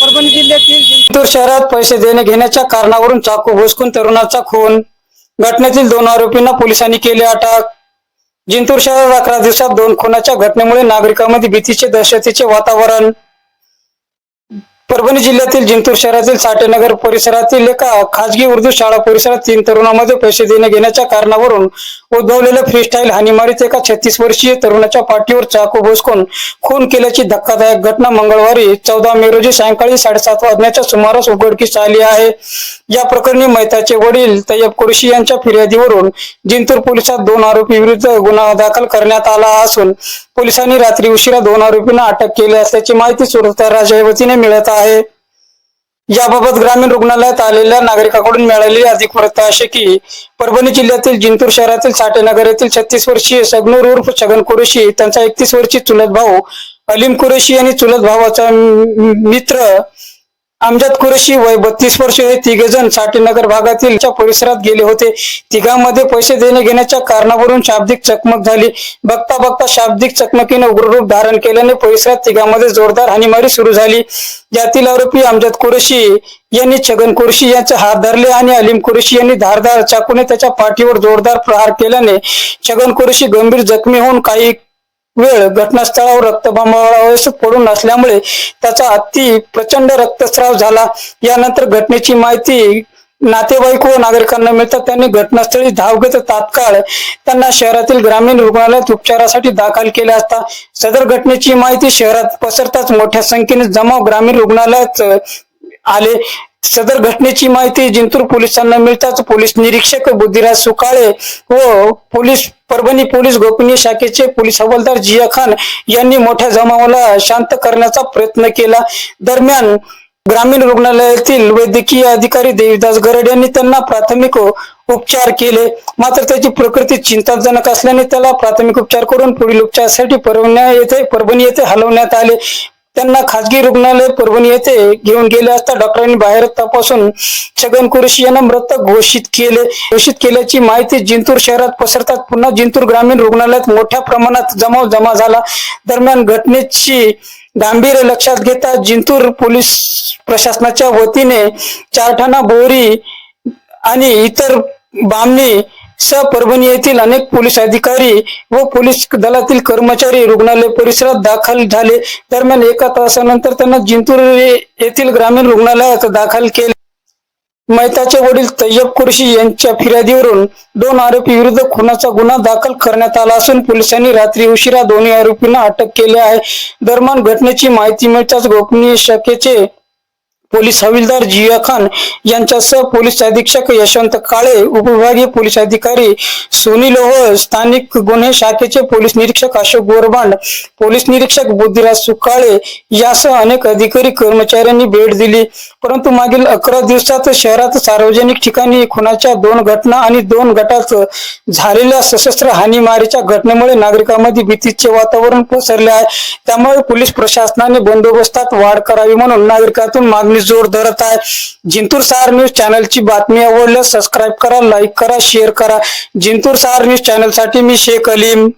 परभणी जिल्ह्यातील शहरात पैसे देणे घेण्याच्या कारणावरून चाकू घुसकून तरुणाचा खून. घटनेतील दोन आरोपींना पोलिसांनी केले अटक. जिंतूर शहरात अकरा दिवसात दोन खुनाच्या घटनेमुळे नागरिकांमध्ये भीतीचे दहशतीचे वातावरण. परभणी जिल्ह्यातील जिंतूर शहरातील साठेनगर परिसरातील एका खाजगी उर्दू शाळा परिसरात तीन तरुणांमध्ये पैसे देणे घेण्याच्या कारणावरून उद्भवलेल्या फ्रीस्टाईल हानीमारीत एका छत्तीस वर्षीय तरुणाच्या पाठीवर चाकू घुसकून खून केल्याची धक्कादायक घटना मंगळवारी चौदा मे रोजी सायंकाळी साडेसात वाजण्याच्या सुमारास उघडकीस आली आहे. या प्रकरणी मैताचे वडील तय्यब कुरशी यांच्या फिर्यादीवरून जिंतूर पोलिसात दोन आरोपी विरुद्ध गुन्हा दाखल करण्यात आला असून पोलिसांनी रात्री उशिरा दोन आरोपींना अटक केली असल्याची माहिती सुरक्षा राज्या वतीने मिळत आहे. याबाबत ग्रामीण रुग्णालयात आलेल्या नागरिकाकडून मिळालेली अधिक वृत्त असे की परभणी जिल्ह्यातील जिंतूर शहरातील साठेनगर येथील छत्तीस वर्षीय सगनूर उर्फ छगन कुरेशी त्यांचा एकतीस वर्षीय चुलत भाऊ अलीम कुरेशी आणि चुलत भावाचा मित्र अमजद कुरेशी वय बत्तीस वर्ष हे तिघे जण साठेनगर भागातील च्या परिसरात गेले होते. तिघांमध्ये पैसे देणे घेण्याच्या कारणावरून शाब्दिक चकमक झाली. बघता बघता शाब्दिक चकमकीने उग्ररूप धारण केल्याने परिसरात तिघांमध्ये जोरदार हानीमारी सुरू झाली. यातील आरोपी अमजद कुरेशी यांनी छगन कुरेशी यांचे हात धरले आणि अलीम कुरेशी यांनी धारदार चाकूने त्याच्या पाठीवर जोरदार प्रहार केल्याने छगन कुरेशी गंभीर जखमी होऊन काही वेळ घटनास्थळावर रक्तबंबाळावस्थेत पडून असल्यामुळे त्याचा अति प्रचंड रक्तस्राव झाला. यानंतर घटनेची माहिती नातेवाईक व नागरिकांना मिळतात त्यांनी घटनास्थळी धाव घेत तात्काळ त्यांना शहरातील ग्रामीण रुग्णालयात उपचारासाठी दाखल केले असता सदर घटनेची माहिती शहरात पसरताच मोठ्या संख्येने जमाव ग्रामीण रुग्णालयात आले. सदर घटनेची माहिती जिंतूर पोलिसांना मिळताच पोलीस निरीक्षक बुद्धिराज सुकाळे व पोलीस परभणी पोलीस गोपनीय शाखेचे पोलीस हवालदार जिया खान यांनी मोठ्या जमावाला शांत करण्याचा प्रयत्न केला. दरम्यान ग्रामीण रुग्णालयातील वैद्यकीय अधिकारी देवीदास गरड यांनी त्यांना प्राथमिक उपचार केले. मात्र त्याची प्रकृती चिंताजनक असल्याने त्याला प्राथमिक उपचार करून पुढील उपचारासाठी परभणी येथे परभणी येथे हलवण्यात आले. त्यांना खाजगी रुग्णालय परभणी येथे घेऊन गेले असता डॉक्टरांनी बाहेर तपासून छगन कुरेशी यांना मृत घोषित केले घोषित केल्याची माहिती जिंतूर शहरात पसरतात. पुन्हा जिंतूर ग्रामीण रुग्णालयात मोठ्या प्रमाणात जमाव जमा झाला. दरम्यान घटनेची गांभीर्य लक्षात घेता जिंतूर पोलीस प्रशासनाच्या वतीने चारठाणा बोरी आणि इतर बामणी सह परभणी येथील अनेक पोलीस अधिकारी व पोलीस दलातील कर्मचारी रुग्णालय परिसरात दाखल झाले. दरम्यान एका तासानंतर त्यांना जिंतूर येथील ग्रामीण रुग्णालयात दाखल केले. मैताचे वडील तय्यब कुर्शी यांच्या फिर्यादीवरून दोन आरोपी विरुद्ध खुनाचा गुन्हा दाखल करण्यात आला असून पोलिसांनी रात्री उशिरा दोन्ही आरोपींना अटक केली आहे. दरम्यान घटनेची माहिती मिळताच गोपनीय शाखेचे पोलीस हवालदार जिया खान यांच्यासह पोलीस अधीक्षक यशवंत काळे उपविभागीय पोलीस अधिकारी सोनी लोह स्थानिक गुन्हे शाखेचे पोलीस निरीक्षक अशोक गोरबांड पोलीस निरीक्षक बुद्धिराज सुकाळे यासह अनेक अधिकारी कर्मचाऱ्यांनी भेट दिली. परंतु मागील अकरा दिवसात शहरात सार्वजनिक ठिकाणी खुनाच्या दोन घटना आणि दोन गटात झालेल्या सशस्त्र हानीमारीच्या घटनेमुळे नागरिकांमध्ये भीतीचे वातावरण पसरले आहे. त्यामुळे पोलीस प्रशासनाने बंदोबस्तात वाढ करावी म्हणून नागरिकातून मागणी जोर धरत आहे जिंतूर सहार न्यूज चॅनलची बातमी आवडल्यास सबस्क्राईब करा लाईक करा शेअर करा. जिंतूर सहार न्यूज चॅनलसाठी मी शेख अलीम.